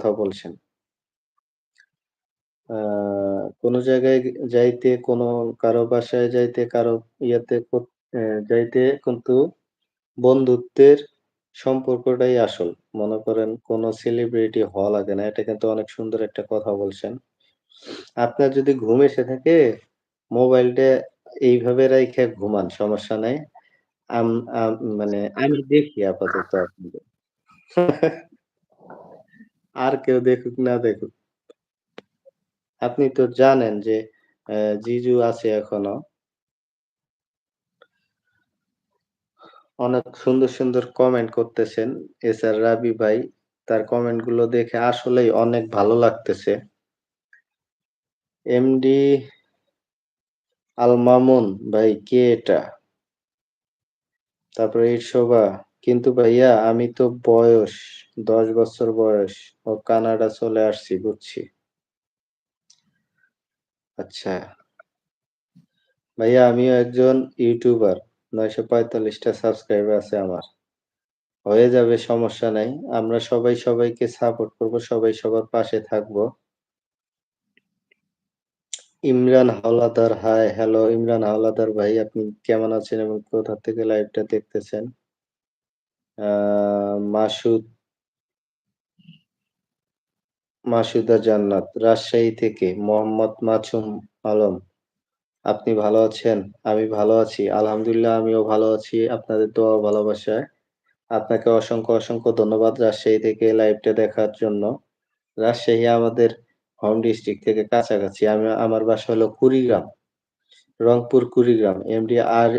কথা বলছেন। কোন জায়গায় যাইতে কোন কারও বাসায় যাইতে কারও ইয়াতে যাইতে কিন্তু বন্ধুত্বের সম্পর্কটাই আসল। মনে করেন কোন সেলিব্রিটি হওয়া লাগে না। এটা কিন্তু অনেক সুন্দর একটা কথা বলছেন। আপনার যদি ঘুম এসে থাকে, মোবাইলটা এইভাবে রাইখে ঘুমান, সমস্যা নাই। মানে আমি দেখি আপাতত আপনাকে। আর কেউ দেখুক না দেখুক। আপনি তো জানেন যে জিজু আছে এখনও। অনেক সুন্দর, সুন্দর কমেন্ট করতেছেন। এস আর রাবি ভাই, তার কমেন্টগুলো দেখে আসলেই অনেক ভালো লাগতেছে। এমডি আল মামুন ভাই কে এটা? তারপরে এই শোভা, কিন্তু ভাইয়া আমি তো বয়স ১০ বছর বয়স ও কানাডা চলে আসছি বুঝছি। আচ্ছা। ভাইয়া আমিও একজন ইউটিউবার। ৯৪৫ টা সাবস্ক্রাইবার আছে আমার। হয়ে যাবে সমস্যা নাই। আমরা সবাই সবাইকে সাপোর্ট করব, সবাই সবার পাশে থাকব। ইমরান হাওলাদার, হাই, হ্যালো ইমরান হাওলাদার ভাই আপনি কেমন আছেন এবং কোথা থেকে লাইভটা দেখতেছেন? মাসুদ মাসুদা জান্নাত, রাজশাহী থেকে মোহাম্মদ মাসুম আলম। আপনি ভালো আছেন? আমি ভালো আছি। আলহামদুলিল্লাহ আমিও ভালো আছি। আপনাদের ও ভালোবাসায়। আপনাকে অসংখ্য, অসংখ্য ধন্যবাদ রাজশাহী থেকে লাইভটা দেখার জন্য। রাজশাহী আমাদের হোম ডিস্ট্রিক্ট থেকে কাছাকাছি। আমি আমার বাসা হলো কুড়িগ্রাম। রংপুর কুড়িগ্রাম। এমডি আর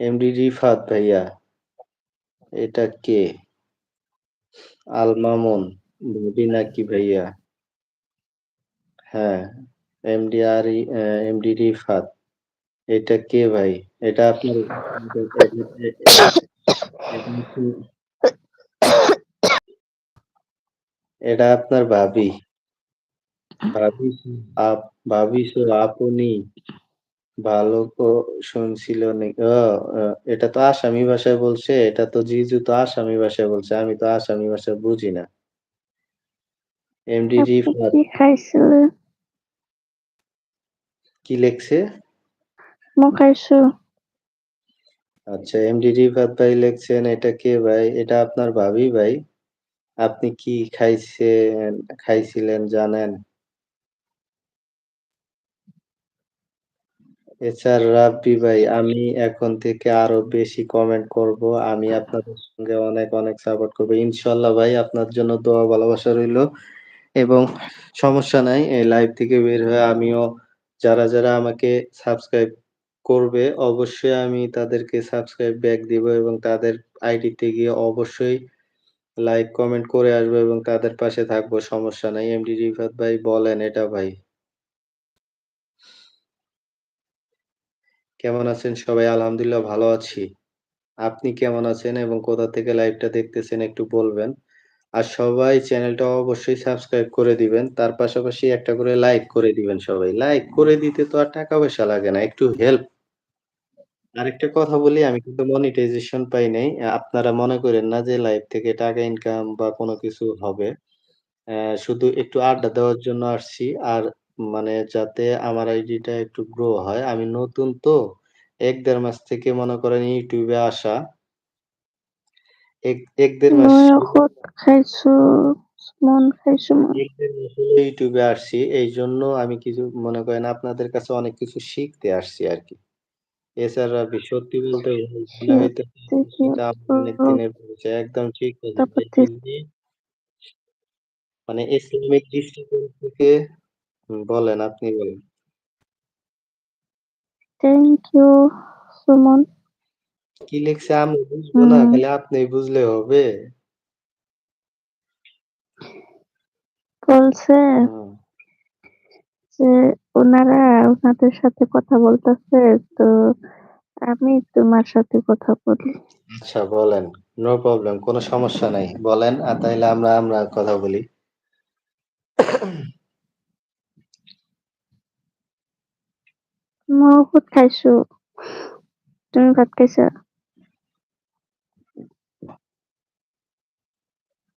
এমডি রিফাত ভাইয়া। এটা কে? আল মামুন, ভাবি নাকি ভাইয়া? হ্যাঁ, এমডি আরি অ্যা এমডি রিফাত। এটা কে ভাই? এটা আপনার এটা আপনার ভাবি। ভাবি আপ ভাবি সো আপনি ভালো কো শুনছিল নি ও এটা তো আসামি ভাষায় বলছে। এটা তো জিজু তো আসামি ভাষায় বলছে। আমি তো আসামি ভাষা বুঝি না। এমডি আপনি কি? লেখছে? আচ্ছা এমডি রিফাত ভাই লেখছেন এটা কে ভাই? এটা আপনার ভাবি ভাই। আপনি কি খাইছেন খাইছিলেন জানেন? এছাড় রাব্বি ভাই আমি এখন থেকে আরও বেশি কমেন্ট করব। আমি আপনাদের সঙ্গে অনেক, অনেক সাপোর্ট করব। ইনশাল্লাহ ভাই আপনার জন্য দোয়া ভালোবাসা রইল এবং সমস্যা নাই এই লাইভ থেকে বের হয়ে আমিও যারা, যারা আমাকে সাবস্ক্রাইব করবে অবশ্যই আমি তাদেরকে সাবস্ক্রাইব ব্যাক দিব এবং তাদের আইডিতে গিয়ে অবশ্যই লাইক, কমেন্ট করে আসব এবং তাদের পাশে থাকব সমস্যা নাই। এমডি রিফাত ভাই বলেন এটা ভাই। কেমন আছেন সবাই? আলহামদুলিল্লাহ ভালো আছি। আপনি কেমন আছেন এবং কোথা থেকে লাইভটা দেখতেছেন একটু বলবেন। আর সবাই চ্যানেলটা অবশ্যই সাবস্ক্রাইব করে দিবেন। তার পাশাপাশি একটা করে লাইক করে দিবেন সবাই। লাইক করে দিতে তো আর টাকা পয়সা লাগে না। একটু হেল্প আরেকটা কথা বলি, আমি কিন্তু মনিটাইজেশন পাই নাই। আপনারা মনে করেন না যে লাইভ থেকে টাকা ইনকাম বা কোনো কিছু হবে। শুধু একটু আড্ডা দেওয়ার জন্য আসছি। আর মানে যাতে আমার আইডিটা একটু গ্রো হয়। আমি নতুন তো এক দেড় মাস থেকে মনে করেন ইউটিউবে আসা। এক ১-১.৫ মাস খাইছো, মন খাইছো মই। ১-১.৫ মাস হলো ইউটিউবে আসছি। এইজন্য আমি কিছু মনে করেন আপনাদের কাছে অনেক কিছু শিখতে আসছি আর কি এছাড়া সত্যি বলতে। একদম ঠিক মানে ইসলামিক দৃষ্টিকোণ থেকে বলেন আপনি বলেন। Thank you Sumon. কি লিখছে আমি বুঝব না, খালি আপনিই বুঝলে হবে? বলছে যে ওনারা ওনাদের সাথে কথা বলতেছে তো আমি তোমার সাথে কথা বলি। আচ্ছা বলেন। নো প্রবলেম কোনো সমস্যা নাই। বলেন আর তাইলে আমরা, আমরা কথা বলি। মই ঔষধ খাইছো। তুমি ভাত খাইছা?